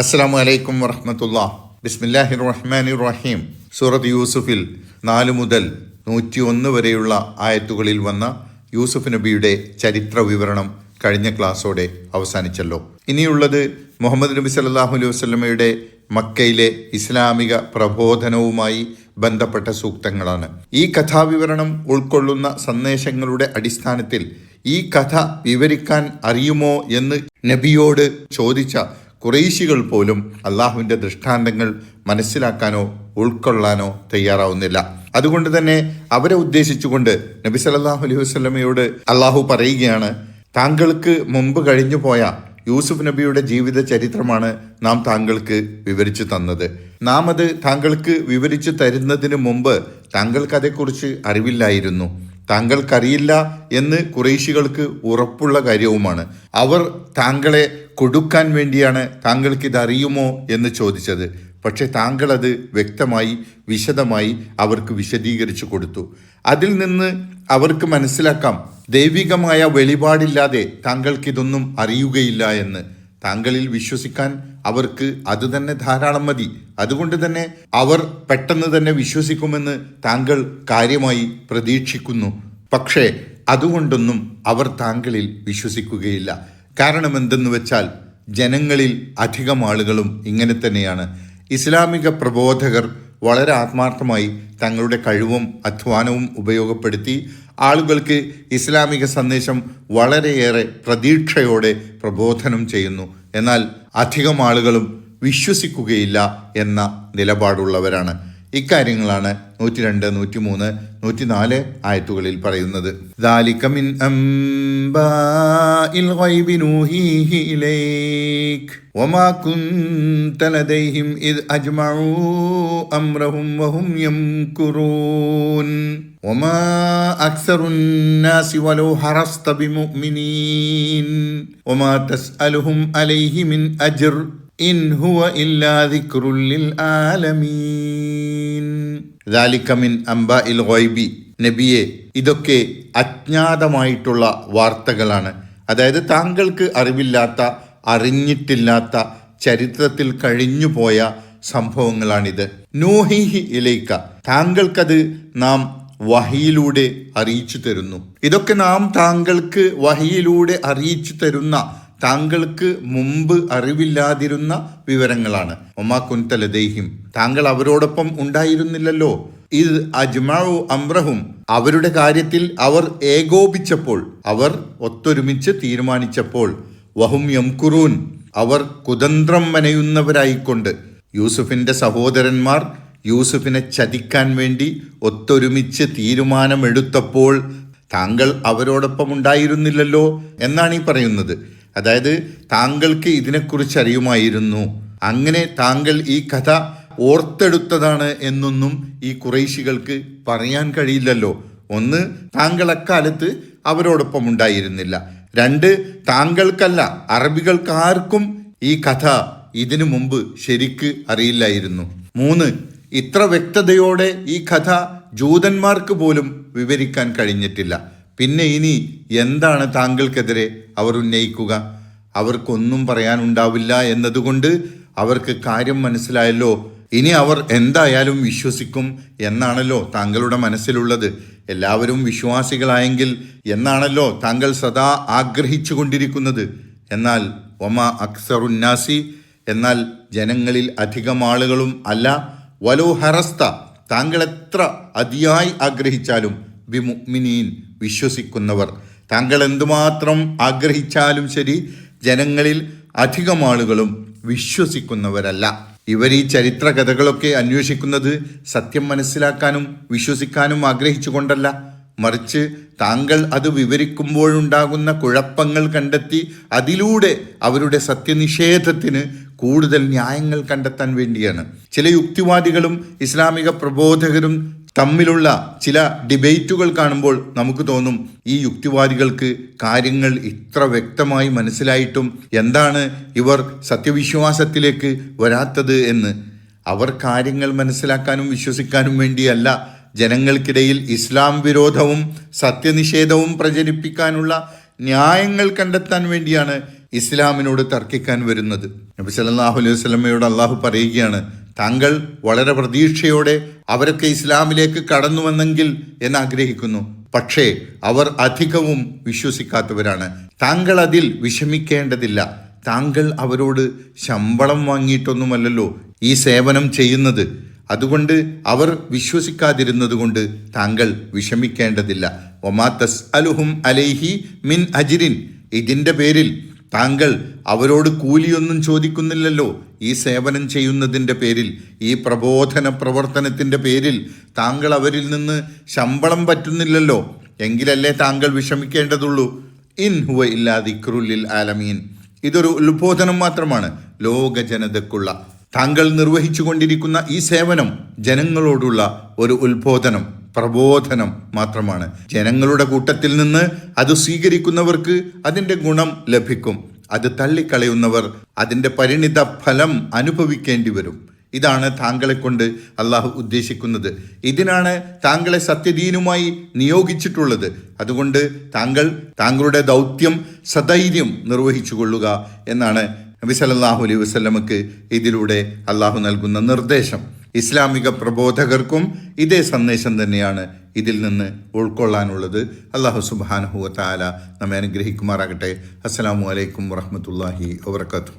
അസ്സാം വലൈക്കും വറഹമത്തുള്ള. ബിസ്മില്ലാഹി റഹ്മാനി റഹീം സൂറത്ത് യൂസുഫിൽ നാല് മുതൽ നൂറ്റി ഒന്ന് വരെയുള്ള ആയത്തുകളിൽ വന്ന യൂസുഫ് നബിയുടെ ചരിത്ര വിവരണം കഴിഞ്ഞ ക്ലാസ്സോടെ അവസാനിച്ചല്ലോ. ഇനിയുള്ളത് മുഹമ്മദ് നബി സല്ലാഹു അലൈഹി വസ്ലമയുടെ മക്കയിലെ ഇസ്ലാമിക പ്രബോധനവുമായി ബന്ധപ്പെട്ട സൂക്തങ്ങളാണ്. ഈ കഥാവിവരണം ഉൾക്കൊള്ളുന്ന സന്ദേശങ്ങളുടെ അടിസ്ഥാനത്തിൽ ഈ കഥ വിവരിക്കാൻ അറിയുമോ എന്ന് നബിയോട് ചോദിച്ച കുറേശികൾ പോലും അള്ളാഹുവിന്റെ ദൃഷ്ടാന്തങ്ങൾ മനസ്സിലാക്കാനോ ഉൾക്കൊള്ളാനോ തയ്യാറാവുന്നില്ല. അതുകൊണ്ട് തന്നെ അവരെ ഉദ്ദേശിച്ചുകൊണ്ട് നബി സല്ലല്ലാഹു അലൈഹി വസ്ലമയോട് അള്ളാഹു പറയുകയാണ് താങ്കൾക്ക് മുമ്പ് കഴിഞ്ഞു പോയ യൂസുഫ് നബിയുടെ ജീവിത ചരിത്രമാണ് നാം താങ്കൾക്ക് വിവരിച്ചു തന്നത്. നാം അത് താങ്കൾക്ക് വിവരിച്ചു തരുന്നതിന് മുമ്പ് താങ്കൾക്ക് അതേക്കുറിച്ച് അറിവില്ലായിരുന്നു. താങ്കൾക്കറിയില്ല എന്ന് കുറേശികൾക്ക് ഉറപ്പുള്ള കാര്യവുമാണ്. അവർ താങ്കളെ കൊടുക്കാൻ വേണ്ടിയാണ് താങ്കൾക്ക് ഇതറിയുമോ എന്ന് ചോദിച്ചത്. പക്ഷെ താങ്കൾ അത് വ്യക്തമായി വിശദമായി അവർക്ക് വിശദീകരിച്ചു കൊടുത്തു. അതിൽ നിന്ന് അവർക്ക് മനസ്സിലാക്കാം ദൈവികമായ വെളിപാടില്ലാതെ താങ്കൾക്കിതൊന്നും അറിയുകയില്ല എന്ന്. താങ്കളിൽ വിശ്വസിക്കാൻ അവർക്ക് അത് തന്നെ ധാരാളം മതി. അതുകൊണ്ട് തന്നെ അവർ പെട്ടെന്ന് തന്നെ വിശ്വസിക്കുമെന്ന് താങ്കൾ കാര്യമായി പ്രതീക്ഷിക്കുന്നു. പക്ഷേ അതുകൊണ്ടൊന്നും അവർ താങ്കളിൽ വിശ്വസിക്കുകയില്ല. കാരണം എന്തെന്ന് വെച്ചാൽ ജനങ്ങളിൽ അധികം ആളുകളും ഇങ്ങനെ തന്നെയാണ്. ഇസ്ലാമിക പ്രബോധകർ വളരെ ആത്മാർത്ഥമായി തങ്ങളുടെ കഴിവും അധ്വാനവും ഉപയോഗപ്പെടുത്തി ആളുകൾക്ക് ഇസ്ലാമിക സന്ദേശം വളരെയേറെ പ്രതീക്ഷയോടെ പ്രബോധനം ചെയ്യുന്നു. എന്നാൽ അധികം ആളുകളും വിശ്വസിക്കുകയില്ല എന്ന നിലപാടുള്ളവരാണ്. ഇക്കാര്യങ്ങളാണ് നൂറ്റി രണ്ട് നൂറ്റി മൂന്ന് നൂറ്റി നാല് ആയത്തുകളിൽ പറയുന്നത് അലൈഹി ആലമീൻ. നബിയെ ഇതൊക്കെ അജ്ഞാതമായിട്ടുള്ള വാർത്തകളാണ്. അതായത് താങ്കൾക്ക് അറിവില്ലാത്ത അറിഞ്ഞിട്ടില്ലാത്ത ചരിത്രത്തിൽ കഴിഞ്ഞുപോയ സംഭവങ്ങളാണിത്. നൂഹിഹി ഇലൈക്ക. താങ്കൾക്കത് നാം വഹിയിലൂടെ അറിയിച്ചു തരുന്നു. ഇതൊക്കെ നാം താങ്കൾക്ക് വഹിയിലൂടെ അറിയിച്ചു തരുന്ന താങ്കൾക്ക് മുമ്പ് അറിവില്ലാതിരുന്ന വിവരങ്ങളാണ്. ഒമാ കുന്തലദേഹിം താങ്കൾ അവരോടൊപ്പം ഉണ്ടായിരുന്നില്ലല്ലോ. ഇത് അജ്മാവു അമ്രഹും അവരുടെ കാര്യത്തിൽ അവർ ഏകോപിച്ചപ്പോൾ അവർ ഒത്തൊരുമിച്ച് തീരുമാനിച്ചപ്പോൾ. വഹും യംകുറൂൻ. അവർ കുതന്ത്രം മനയുന്നവരായിക്കൊണ്ട്. യൂസുഫിന്റെ സഹോദരന്മാർ യൂസുഫിനെ ചതിക്കാൻ വേണ്ടി ഒത്തൊരുമിച്ച് തീരുമാനമെടുത്തപ്പോൾ താങ്കൾ അവരോടൊപ്പം ഉണ്ടായിരുന്നില്ലല്ലോ എന്നാണ് ഈ പറയുന്നത്. അതായത് താങ്കൾക്ക് ഇതിനെക്കുറിച്ച് അറിയുമായിരുന്നു അങ്ങനെ താങ്കൾ ഈ കഥ ഓർത്തെടുത്തതാണ് എന്നൊന്നും ഈ കുറേശികൾക്ക് പറയാൻ കഴിയില്ലല്ലോ. ഒന്ന് താങ്കൾ അക്കാലത്ത് അവരോടൊപ്പം ഉണ്ടായിരുന്നില്ല. രണ്ട് താങ്കൾക്കല്ല അറബികൾക്കാർക്കും ഈ കഥ ഇതിനു മുമ്പ് ശരിക്ക് അറിയില്ലായിരുന്നു. മൂന്ന് ഇത്ര വ്യക്തതയോടെ ഈ കഥ ജൂതന്മാർക്ക് പോലും വിവരിക്കാൻ കഴിഞ്ഞിട്ടില്ല. പിന്നെ ഇനി എന്താണ് താങ്കൾക്കെതിരെ അവർ ഉന്നയിക്കുക? അവർക്കൊന്നും പറയാനുണ്ടാവില്ല എന്നതുകൊണ്ട് അവർക്ക് കാര്യം മനസ്സിലായല്ലോ. ഇനി അവർ എന്തായാലും വിശ്വസിക്കും എന്നാണല്ലോ താങ്കളുടെ മനസ്സിലുള്ളത്. എല്ലാവരും വിശ്വാസികളായെങ്കിൽ എന്നാണല്ലോ താങ്കൾ സദാ ആഗ്രഹിച്ചു കൊണ്ടിരിക്കുന്നത് എന്നാൽ ഒമ അക്സറുന്നാസി എന്നാൽ ജനങ്ങളിൽ അധികം ആളുകളും അല്ല. വലോ ഹറസ്ത താങ്കൾ എത്ര അതിയായി ആഗ്രഹിച്ചാലും ബിമുഅ്മിനീൻ വിശ്വസിക്കുന്നവർ. താങ്കൾ എന്തുമാത്രം ആഗ്രഹിച്ചാലും ശരി ജനങ്ങളിൽ അധികം ആളുകളും വിശ്വസിക്കുന്നവരല്ല. ഇവർ ഈ ചരിത്ര കഥകളൊക്കെ അന്വേഷിക്കുന്നത് സത്യം മനസ്സിലാക്കാനും വിശ്വസിക്കാനും ആഗ്രഹിച്ചുകൊണ്ടല്ല. മറിച്ച് താങ്കൾ അത് വിവരിക്കുമ്പോഴുണ്ടാകുന്ന കുഴപ്പങ്ങൾ കണ്ടെത്തി അതിലൂടെ അവരുടെ സത്യനിഷേധത്തിന് കൂടുതൽ ന്യായങ്ങൾ കണ്ടെത്താൻ വേണ്ടിയാണ്. ചില യുക്തിവാദികളും ഇസ്ലാമിക പ്രബോധകരും തമ്മിലുള്ള ചില ഡിബേറ്റുകൾ കാണുമ്പോൾ നമുക്ക് തോന്നും ഈ യുക്തിവാദികൾക്ക് കാര്യങ്ങൾ ഇത്ര വ്യക്തമായി മനസ്സിലായിട്ടും എന്താണ് ഇവർ സത്യവിശ്വാസത്തിലേക്ക് വരാത്തത് എന്ന്. അവർ കാര്യങ്ങൾ മനസ്സിലാക്കാനും വിശ്വസിക്കാനും വേണ്ടിയല്ല. ജനങ്ങൾക്കിടയിൽ ഇസ്ലാം വിരോധവും സത്യനിഷേധവും പ്രചരിപ്പിക്കാനുള്ള ന്യായങ്ങൾ കണ്ടെത്താൻ വേണ്ടിയാണ് ഇസ്ലാമിനോട് തർക്കിക്കാൻ വരുന്നത്. നബി സല്ലാഹു അലൈഹി വസ്ലമയോട് അള്ളാഹു പറയുകയാണ് താങ്കൾ വളരെ പ്രതീക്ഷയോടെ അവരൊക്കെ ഇസ്ലാമിലേക്ക് കടന്നുവന്നെങ്കിൽ എന്ന് ആഗ്രഹിക്കുന്നു പക്ഷേ അവർ അധികവും വിശ്വസിക്കാത്തവരാണ്. താങ്കൾ അതിൽ വിഷമിക്കേണ്ടതില്ല. താങ്കൾ അവരോട് ശമ്പളം വാങ്ങിയിട്ടൊന്നുമല്ലല്ലോ ഈ സേവനം ചെയ്യുന്നത്. അതുകൊണ്ട് അവർ വിശ്വസിക്കാതിരുന്നത് കൊണ്ട് താങ്കൾ വിഷമിക്കേണ്ടതില്ല. ഒമാ തസ് അലുഹും അലൈഹി മിൻ അജിരിൻ. ഇതിന്റെ പേരിൽ താങ്കൾ അവരോട് കൂലിയൊന്നും ചോദിക്കുന്നില്ലല്ലോ. ഈ സേവനം ചെയ്യുന്നതിന്റെ പേരിൽ ഈ പ്രബോധന പ്രവർത്തനത്തിന്റെ പേരിൽ താങ്കൾ അവരിൽ നിന്ന് ശമ്പളം പറ്റുന്നില്ലല്ലോ. എങ്കിലല്ലേ താങ്കൾ വിഷമിക്കേണ്ടതുള്ളൂ. ഇൻ ഹുവ ഇല്ലാ ദിക്രുല്ലിൽ ആലമീൻ. ഇതൊരു ഉത്ബോധനം മാത്രമാണ്. ലോക ജനതക്കുള്ള താങ്കൾ നിർവഹിച്ചു കൊണ്ടിരിക്കുന്ന ഈ സേവനം ജനങ്ങളോടുള്ള ഒരു ഉത്ബോധനം. പ്രബോധനം മാത്രമാണ്. ജനങ്ങളുടെ കൂട്ടത്തിൽ നിന്ന് അത് സ്വീകരിക്കുന്നവർക്ക് അതിന്റെ ഗുണം ലഭിക്കും. അത് തള്ളിക്കളയുന്നവർ അതിന്റെ പരിണിത ഫലം അനുഭവിക്കേണ്ടി വരും. ഇതാണ് താങ്കളെ കൊണ്ട് അള്ളാഹു ഉദ്ദേശിക്കുന്നത്. ഇതിനാണ് താങ്കളെ സത്യദീനുമായി നിയോഗിച്ചിട്ടുള്ളത്. അതുകൊണ്ട് താങ്കൾ താങ്കളുടെ ദൗത്യം സധൈര്യം നിർവഹിച്ചു കൊള്ളുക എന്നാണ് നബി സല്ലല്ലാഹു അലൈഹി വസല്ലമക്ക് ഇതിലൂടെ അള്ളാഹു നൽകുന്ന നിർദ്ദേശം. ഇസ്ലാമിക പ്രബോധകർക്കും ഇതേ സന്ദേശം തന്നെയാണ് ഇതിൽ നിന്ന് ഉൾക്കൊള്ളാനുള്ളത്. അള്ളാഹു സുബാനഹുവ താല നമ്മെ അനുഗ്രഹിക്കുമാറാകട്ടെ. അസ്സാം വലൈക്കും വറഹമത്തല്ലാഹി വബർക്കാത്തു